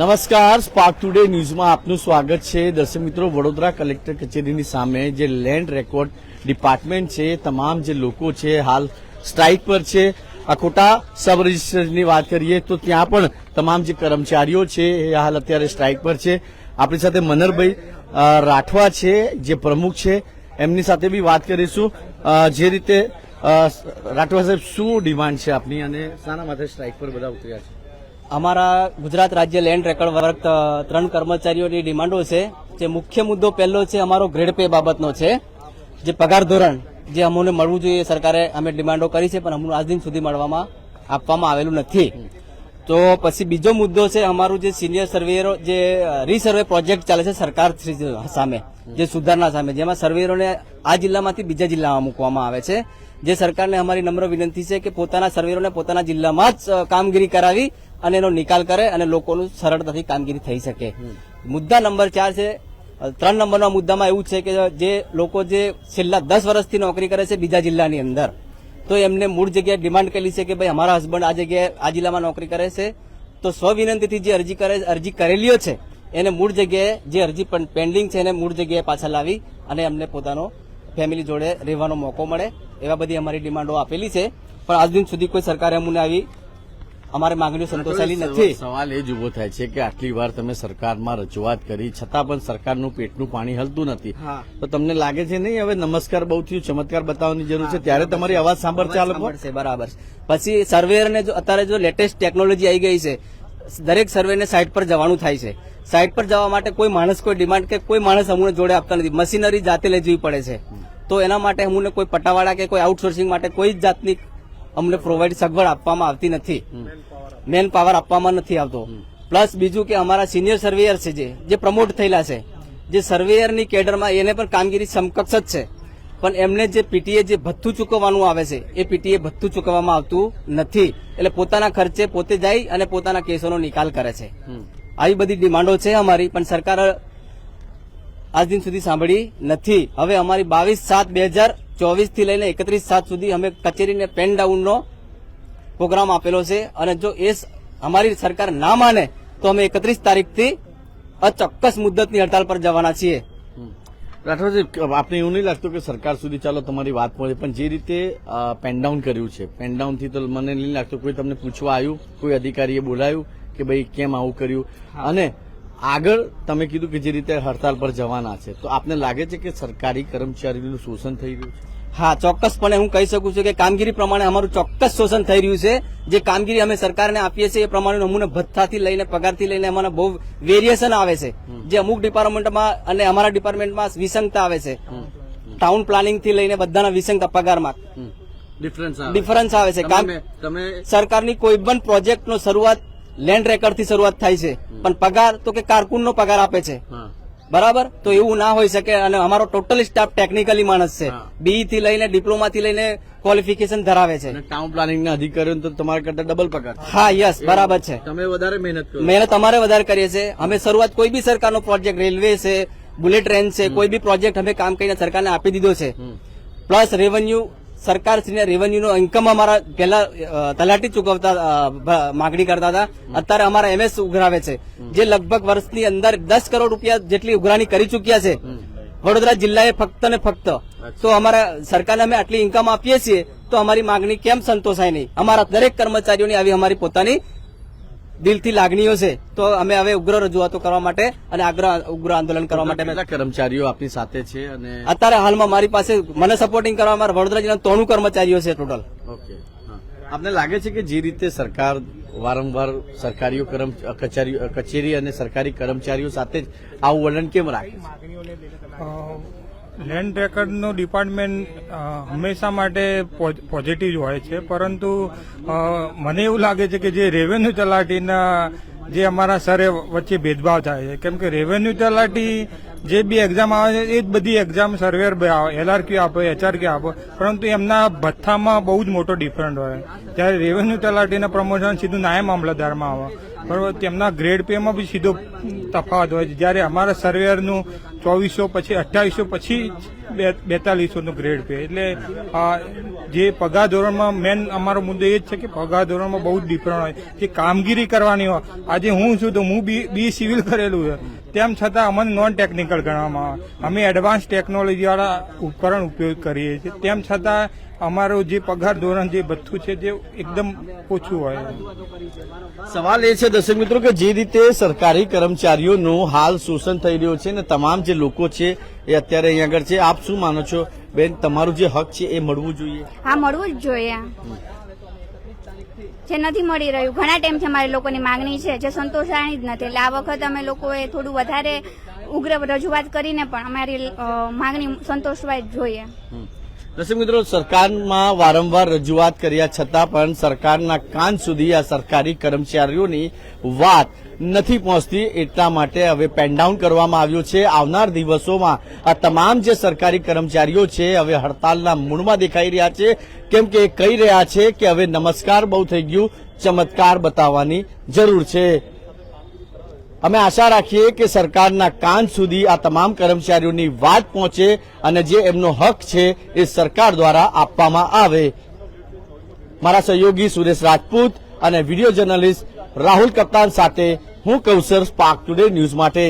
નમસ્કાર spark today ન્યૂઝમાં આપનું સ્વાગત છે. દર્શક મિત્રો, વડોદરા કલેક્ટર કચેરીની સામે જે લેન્ડ રેકોર્ડ ડિપાર્ટમેન્ટ છે, તમામ જે લોકો છે, હાલ સ્ટ્રાઇક પર છે. અખોટા સબ રજિસ્ટરની વાત કરીએ તો ત્યાં પણ તમામ જે કર્મચારીઓ છે, એ હાલ અત્યારે સ્ટ્રાઇક પર છે. આપણી સાથે મનરભાઈ રાઠવા છે, જે પ્રમુખ છે. એમની સાથે બી વાત કરીશું. જે રીતે રાઠવા સાહેબ, શું ડિમાન્ડ છે આપની અને શાના માટે સ્ટ્રાઇક પર બધા ઉતર્યા છે? અમારા ગુજરાત રાજ્ય લેન્ડ રેકર્ડ વર્ક ત્રણ કર્મચારીઓની ડિમાન્ડો છે. જે મુખ્ય મુદ્દો પહેલો છે અમારો ગ્રેડ પે બાબતનો છે. જે પગાર ધોરણ જે અમને મળવું જોઈએ સરકારે અમે ડિમાન્ડો કરી છે, પણ અમને આજ દિન સુધી મળવામાં આપવામાં આવેલું નથી. તો પછી બીજો મુદ્દો છે, અમારું જે સિનિયર સર્વેયરો જે રીસર્વે પ્રોજેક્ટ ચાલે છે સરકાર સામે, જે સુધારણા સામે, જેમાં સર્વેયરોને આ જિલ્લામાંથી બીજા જિલ્લામાં મૂકવામાં આવે છે. જે સરકારને અમારી નમ્ર વિનંતી છે કે પોતાના સર્વેયરોને પોતાના જિલ્લામાં જ કામગીરી કરાવી અને એનો નિકાલ કરે અને લોકોનું સરળતાથી કામગીરી થઈ શકે. મુદ્દા નંબર ચાર છે ત્રણ નંબરના મુદ્દામાં એવું છે કે જે લોકો જે છેલ્લા દસ વર્ષથી નોકરી કરે છે બીજા જિલ્લાની અંદર તો એમને મૂળ જગ્યાએ ડિમાન્ડ કરેલી છે કે ભાઈ અમારા હસબન્ડ આ જગ્યાએ આ જિલ્લામાં નોકરી કરે છે. તો સ્વવિનંતીથી જે અરજી કરે, અરજી કરેલીઓ છે, એને મૂળ જગ્યાએ જે અરજી પેન્ડિંગ છે, એને મૂળ જગ્યાએ પાછા લાવી અને અમને પોતાનો ફેમિલી જોડે રહેવાનો મોકો મળે. એવા બધી અમારી ડિમાન્ડો આપેલી છે. પણ આજ દિન સુધી કોઈ સરકારે અમને આવી અમારી માંગણીઓ સંતોષાયેલી નથી. સવાલ એ જ ઊભો થાય છે કે આટલી વાર તમે સરકારમાં રજૂઆત કરી છતાં પણ સરકારનું પેટનું પાણી હલતું નથી. તો તમને લાગે છે નહીં હવે નમસ્કાર બહુ થયું ચમત્કાર બતાવવાની જરૂર છે ત્યારે તમારી અવાજ સાંભળશે આ લોકો બરાબર પછી સર્વેયરને જો અત્યારે જો લેટેસ્ટ ટેકનોલોજી આવી ગઈ છે દરેક સર્વેને સાઇટ પર જવાનું થાય છે. સાઇટ પર જવા માટે કોઈ માણસ કોઈ ડિમાન્ડ કે કોઈ માણસ અમને જોડે આપતા નથી. મશીનરી જાતે લઈ જવી પડે છે. તો એના માટે અમને કોઈ પટાવાળા કે કોઈ આઉટસોર્સિંગ માટે કોઈ જ જાતની અમને પ્રોવાઈડ સગવડ આપવામાં આવતી નથી. મેન પાવર આપવામાં નથી આવતો. પ્લસ બીજું કે અમારા સિનિયર સર્વેયર છે જે જે પ્રમોટ થયેલા છે. જે સર્વેયરની કેડરમાં એને પણ કામગીરી સમકક્ષ જ છે. પણ એમને જે પીટીએ જે ભથ્થું ચૂકવવાનું આવે છે એ પીટીએ ભથ્થું ચૂકવવામાં આવતું નથી. એટલે પોતાના ખર્ચે પોતે જાય અને પોતાના કેસોનો નિકાલ કરે છે. આવી બધી ડિમાન્ડો છે અમારી પણ સરકાર આજ દિન સુધી સાંભળી નથી. હવે અમારી બાવીસ સાત બે હજાર ચોવીસથી લઈને એકત્રીસ સાત સુધી અમે કચેરીને પેન ડાઉનનો પ્રોગ્રામ આપેલો છે અને જો એ અમારી સરકાર ના માને તો અમે એકત્રીસ તારીખથી અચોક્કસ મુદ્દતની હડતાલ પર જવાના છીએ. રાઠોડજી આપને એવું નહીં લાગતું કે સરકાર સુધી ચાલો તમારી વાત પહોંચે પણ જે રીતે પેનડાઉન કર્યું છે પેનથી તો મને નહીં લાગતું કોઈ તમને પૂછવા આવ્યું કોઈ અધિકારીએ બોલાયું કે ભાઈ કેમ આવું કર્યું? અને આગળ તમે કીધું કે જે રીતે હડતાલ પર જવાના છે તો આપને લાગે છે કે સરકારી કર્મચારીનું શોષણ થઈ રહ્યું છે? હા ચોક્કસપણે હું કહી શકું છું કે કામગીરી પ્રમાણે અમારું ચોક્કસ શોષણ થઈ રહ્યું છે. જે કામગીરી અમે સરકારને આપીએ છીએ એ પ્રમાણે અમને ભથ્થાથી લઈને પગારથી લઈને અમારા બહુ વેરિએશન આવે છે. જે અમુક ડિપાર્ટમેન્ટમાં અને અમારા ડિપાર્ટમેન્ટમાં વિસંગતા આવે છે. ટાઉન પ્લાનિંગથી લઈને બધાના વિસંગતા પગારમાં. ડિફરન્સ આવે. છે. તમે સરકારની કોઈ પણ પ્રોજેક્ટનો શરૂઆત લેન્ડ રેકર્ડથી શરૂઆત થાય છે. પણ પગાર તો કે કારકુનનો પગાર આપે છે. બરાબર? તો એવું ના હોઈ શકે અને અમારો ટોટલ સ્ટાફ ટેકનિકલી માણસ છે. બીઈ થી લઈને ડિપ્લોમા થી લઈને ક્વોલિફિકેશન ધરાવે છે. ટાઉન ટાઉન પ્લાનિંગના અધિકારીઓ તો તમારા કરતા ડબલ પગાર હા યસ બરાબર છે. તમે વધારે મહેનત મહેનત અમારે વધારે કરીએ છીએ. અમે શરૂઆત કોઈ બી સરકારનો પ્રોજેક્ટ રેલવે છે બુલેટ ટ્રેન છે કોઈ બી પ્રોજેક્ટ અમે કામ કરીને સરકારને આપી દીધો છે. પ્લસ રેવન્યુ સરકાર રેવન્યુ નો ઇન્કમ અમારા પહેલા તલાટી ચૂકવતા માગણી કરતા હતા. અત્યારે અમારા એમએસ ઉઘરાવે છે. જે લગભગ વર્ષની અંદર દસ કરોડ રૂપિયા જેટલી ઉઘરાણી કરી ચૂક્યા છે. વડોદરા જિલ્લાએ ફક્ત ને ફક્ત. તો અમારા સરકારને અમે આટલી ઇન્કમ આપીએ છીએ, તો અમારી માગણી કેમ સંતોષાય નહીં? અમારા દરેક કર્મચારીઓની આવી અમારી પોતાની દિલથી લાગણીઓ છે તો અમે હવે ઉગ્ર રજૂઆતો કરવા માટે અને આગ્રહ ઉગ્ર આંદોલન કરવા માટે અમે કર્મચારીઓ આપની સાથે છે અને અત્યારે હાલમાં મારી પાસે મને સપોર્ટિંગ કરવા મારા વડોદરા જિલ્લાના ત્રણું કર્મચારીઓ છે ટોટલ ઓકે હા. આપને લાગે છે કે જે રીતે સરકાર વારંવાર સરકારીઓ કર્મ કચેરી કચેરી અને સરકારી કર્મચારીઓ સાથે જ આવું વલણ કેમ રાખે છે લેન્ડ રેકર્ડનું ડિપાર્ટમેન્ટ હંમેશા માટે પોઝિટિવ હોય છે. પરંતુ મને એવું લાગે છે કે જે રેવન્યુ તલાટીના જે અમારા સરે વચ્ચે ભેદભાવ થાય છે, કેમ કે રેવન્યુ તલાટી જે બી એક્ઝામ આવે છે, એ જ બધી એક્ઝામ સર્વેર એલઆરક્યુ આપે એચઆરક્યુ આપે. પરંતુ એમના ભથ્થામાં બહુ જ મોટો ડિફરન્ટ હોય. જ્યારે રેવન્યુ તલાટીના પ્રમોશન સીધું નાયબ મામલતદારમાં આવે. બરોબર, તેમના ગ્રેડ પેમાં બી સીધો તફાવત હોય છે. જ્યારે અમારા સર્વેયરનું ચોવીસો પછી અઠ્ઠાવીસો પછી બેતાલીસોનું ગ્રેડ પે એટલે જે પગાર ધોરણમાં મેન અમારો મુદ્દો એ જ છે કે પગાર ધોરણમાં બહુ જ ડિફરન્ટ હોય. જે કામગીરી કરવાની હોય. આજે હું છું તો હું બી બી સિવિલ કરેલું છે. તેમ છતાં અમને નોન ટેકનિકલ ગણવામાં આવે. અમે એડવાન્સ ટેકનોલોજી વાળા ઉપકરણ ઉપયોગ કરીએ છીએ. તેમ છતાં અમારો જે પગાર ધોરણ જે બધું છે તે એકદમ ઓછું હોય. સવાલ એ છે દર્શક મિત્રો કે જે રીતે સરકારી કર્મચારીઓનું હાલ શોષણ થઈ રહ્યું છે ને તમામ જે લોકો છે એ અત્યારે અહીંયા આગળ છે આપ શું માનો છો? બેન તમારું જે હક છે એ મળવું જોઈએ. હા મળવું જ જોઈએ. જે નથી મળી રહ્યું. ઘણા ટાઈમથી અમારી લોકોની માંગણી છે. જે સંતોષાણી જ નથી. એટલે આ વખત અમે લોકોએ થોડું વધારે ઉગ્ર રજૂઆત કરીને પણ અમારી માંગણી સંતોષવા જ જોઈએ. દર્શક મિત્રો, સરકારમાં વારંવાર રજૂઆત કર્યા છતાં પણ સરકારના કાન સુધી આ સરકારી કર્મચારીઓની વાત નથી પહોંચતી એટલા માટે હવે પેનડાઉન કરવામાં આવ્યું છે. આવનાર દિવસોમાં આ તમામ જે સરકારી કર્મચારીઓ છે, હવે હડતાલના મૂળમાં દેખાઈ રહ્યા છે. કેમ કે કહી રહ્યા છે કે હવે નમસ્કાર બહુ થઈ ગયું. ચમત્કાર બતાવવાની જરૂર છે. અમે આશા રાખીએ કે સરકારના કાન સુધી આ તમામ કર્મચારીઓની વાત પહોંચે અને જે એમનો હક છે એ સરકાર દ્વારા આપવામાં આવે. મારા સહયોગી સુરેશ રાજપૂત અને વીડિયો જર્નલિસ્ટ રાહુલ કપ્તાન સાથે હું કૌશર સ્પાર્ક ટુડે ન્યૂઝ માટે